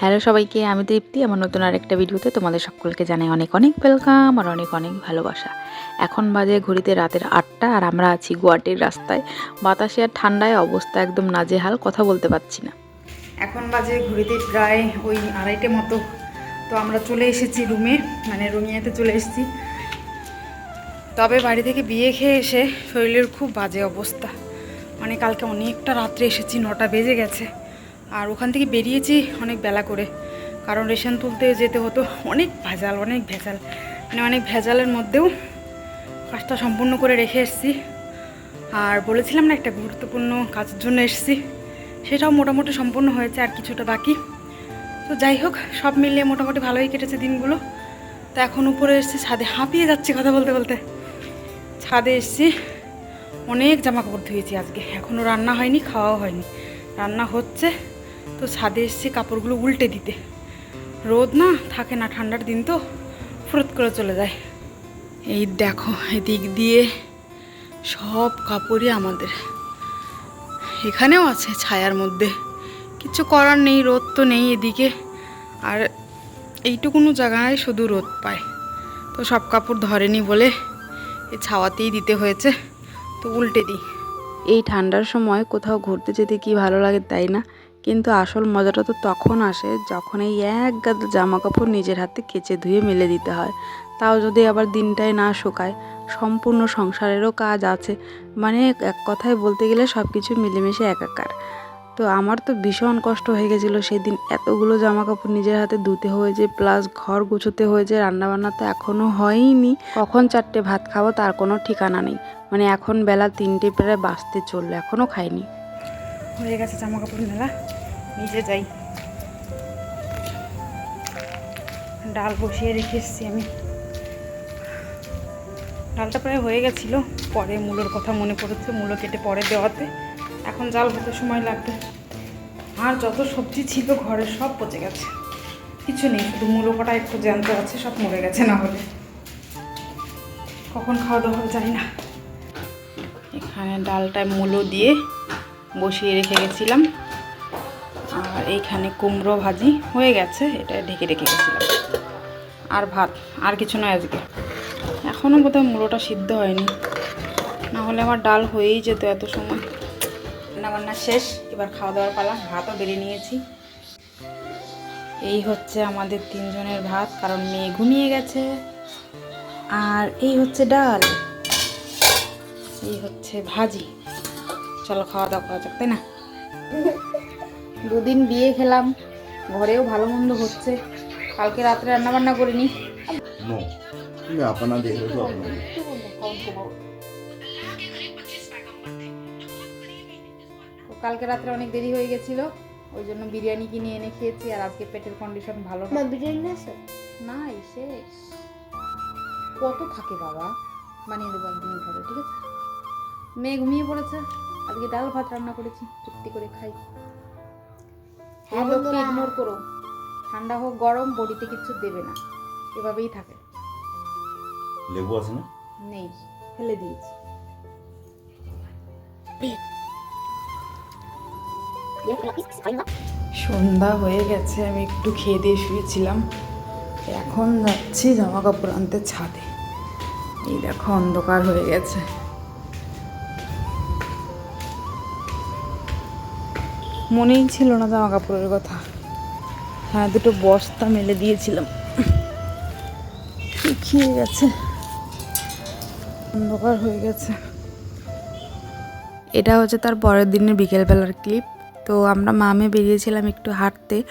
Hello সবাইকে, আমি তৃপ্তি। আমার নতুন আরেকটা ভিডিওতে তোমাদের সকলকে জানাই অনেক অনেক ওয়েলকাম আর অনেক অনেক ভালোবাসা। এখন বাজে ঘড়িতে রাতের আটটা আর আমরা আছি গুয়াহাটির রাস্তায়। বাতাসে আর ঠান্ডায় অবস্থা একদম নাজেহাল, কথা বলতে পারছি না। এখন বাজে ঘড়িতে প্রায় ওই আড়াইটে মতো। তো আমরা চলে এসেছি রুমে মানে রুমিয়াতে চলে এসেছি। তবে বাড়ি থেকে বিয়ে খেয়ে এসে শরীরের খুব বাজে অবস্থা। মানে কালকে অনেকটা রাত্রে এসেছি, নটা বেজে গেছে। আর ওখান থেকে বেরিয়েছি অনেক বেলা করে। কারণ রেশন তুলতে যেতে হতো। অনেক ভেজাল অনেক ভেজাল। মানে অনেক ভেজালের মধ্যেও কাজটা সম্পূর্ণ করে রেখে এসেছি। আর বলেছিলাম না একটা গুরুত্বপূর্ণ কাজের জন্য এসেছি। সেটাও মোটামুটি সম্পূর্ণ হয়েছে, আর কিছুটা বাকি। তো যাই হোক, সব মিলিয়ে মোটামুটি ভালোই কেটেছে দিনগুলো। তো এখন উপরে এসেছি, ছাদে হাঁপিয়ে যাচ্ছি কথা বলতে বলতে। ছাদে এসেছি, অনেক জামা কাপড় ধুয়েছি আজকে। এখনও রান্না হয়নি, খাওয়াও হয়নি। রান্না হচ্ছে তো ছাদে এসেছি কাপড়গুলো উল্টে দিতে। রোদ না, থাকে না, ঠান্ডার দিন তো, ফুরত করে চলে যায়। এই দেখো, এদিক দিয়ে সব কাপড়ই আমাদের। এখানেও আছে ছায়ার মধ্যে। কিছু করার নেই, রোদ তো নেই এদিকে। আর এইটুকুনো জায়গায় শুধু রোদ পায়। তো সব কাপড় ধরেনি বলে এই ছাওয়াতেই দিতে হয়েছে। তো উল্টে দিই। এই ঠান্ডার সময় কোথাও ঘুরতে যেতে কি ভালো লাগে তাই না? কিন্তু আসল মজাটা তো তখন আসে যখন এই এক গাদা জামা কাপড় নিজের হাতে কেচে ধুয়ে মেলে দিতে হয়। তাও যদি আবার দিনটায় না শুকায়, সম্পূর্ণ সংসারেরও কাজ আছে। মানে এক কথায় বলতে গেলে সব কিছু মিলেমিশে একাকার। তো আমার তো ভীষণ কষ্ট হয়ে গেছিল সেদিন এতগুলো জামা কাপড় নিজের হাতে ধুতে হয়েছে প্লাস ঘর গুছোতে হয়েছে, রান্নাবান্না তো এখনও হয়নি কখন চারটে ভাত খাব তার কোনো ঠিকানা নেই। মানে এখন বেলা তিনটে প্রায় বাঁচতে চলল এখনও খাইনি। হয়ে গেছে জামা কাপড় মেলা। নিচে যাই। ডাল বসিয়ে রেখে এসেছি আমি। ডালটা প্রায় হয়ে গেছিল। পরে মূলোর কথা মনে পড়েছে, মূলো কেটে পরে দেওয়াতে। এখন জাল হতে সময় লাগবে। আর যত সবজি ছিল, ঘরে সব পচে গেছে। কিছু নেই, শুধু মূলো কটা একটু জ্যান্ত আছে, সব মরে গেছে না হলে। কখন খাওয়া দাওয়া জানি না। এখানে ডালটায় মূলো দিয়ে বসিয়ে রেখে গেছিলাম। এইখানে কুমড়ো ভাজি হয়ে গেছে, এটা ঢেকে রেখে গেছিলাম। আর ভাত, আর কিছু নয় আজকে। এখনও বোধহয় মূলোটা সিদ্ধ হয়নি। না হলে আমার ডাল হয়েই যেত এত সময়। রান্নাবান্না শেষ, এবার খাওয়া দাওয়ার পালা, ভাতও বেড়ে নিয়েছি। এই হচ্ছে আমাদের তিনজনের ভাত, কারণ মেয়ে ঘুমিয়ে গেছে। আর এই হচ্ছে ডাল। এই হচ্ছে ভাজি। চলো খাওয়া দাওয়া করা যাক, তাই না? দুদিন বিয়ে খেলাম ঘরেও ভালো মন্দ হচ্ছে। কালকে রাত্রে রান্না বান্না করিনি কালকে রাত্রে অনেক দেরি হয়ে গেছিল ওই জন্য বিরিয়ানি কিনে এনে খেয়েছি আর আজকে পেটের কন্ডিশন ভালো না। বিরিয়ানি আছে না এসে কত থাকে বাবা? বানিয়ে দেবো একদিন ঘরে ঠিক আছে? মেয়ে ঘুমিয়ে পড়েছে আজকে ডাল ভাত রান্না করেছি তৃপ্তি করে খাই। হ্যাঁ লোককে ইগনোর করো ঠান্ডা হোক গরম বডিতে কিছু দেবে না। এভাবেই থাকে। লেবু আছে না? নেই ফেলে দিয়েছি। সন্ধ্যা হয়ে গেছে আমি একটু খেয়ে দিয়ে শুয়েছিলাম। এখন যাচ্ছি জামা কাপড় আনতে ছাদে। এই দেখো অন্ধকার হয়ে গেছে। মনেই ছিল না জামা কাপড়ের কথা। হ্যাঁ দুটো বস্তা মেলে দিয়েছিলাম। শুকিয়ে গেছে। অন্ধকার হয়ে গেছে। এটা হচ্ছে তার পরের দিনের বিকেলবেলার ক্লিপ। তো আমরা মামে বেরিয়েছিলাম একটু হাঁটতে।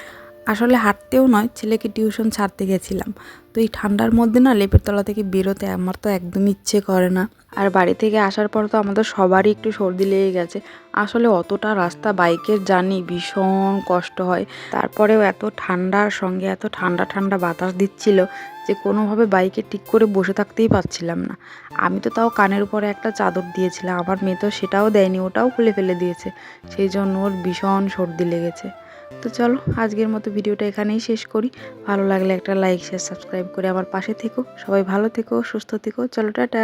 আসলে হাঁটতেও নয়, ছেলেকে টিউশন ছাড়তে গেছিলাম। তো এই ঠান্ডার মধ্যে না লেপের তলা থেকে বেরোতে আমার তো একদম ইচ্ছে করে না। আর বাড়ি থেকে আসার পর তো আমাদের সবারই একটু সর্দি লেগে গেছে। আসলে অতটা রাস্তা বাইকের জানি ভীষণ কষ্ট হয়। তারপরেও এত ঠান্ডার সঙ্গে এত ঠান্ডা ঠান্ডা বাতাস দিচ্ছিল যে কোনোভাবে বাইকে ঠিক করে বসে থাকতেই পারছিলাম না। আমি তো তাও কানের উপরে একটা চাদর দিয়েছিলাম, আমার মেয়ে তো সেটাও দেয়নি, ওটাও খুলে ফেলে দিয়েছে। সেই জন্য ওর ভীষণ সর্দি লেগেছে। তো চলো, আজকের মতো ভিডিওটা এখানেই শেষ করি। ভালো লাগলে একটা লাইক শেয়ার সাবস্ক্রাইব করে আমার পাশে থেকো। সবাই ভালো থেকো, সুস্থ থেকো। চলো, টাটা।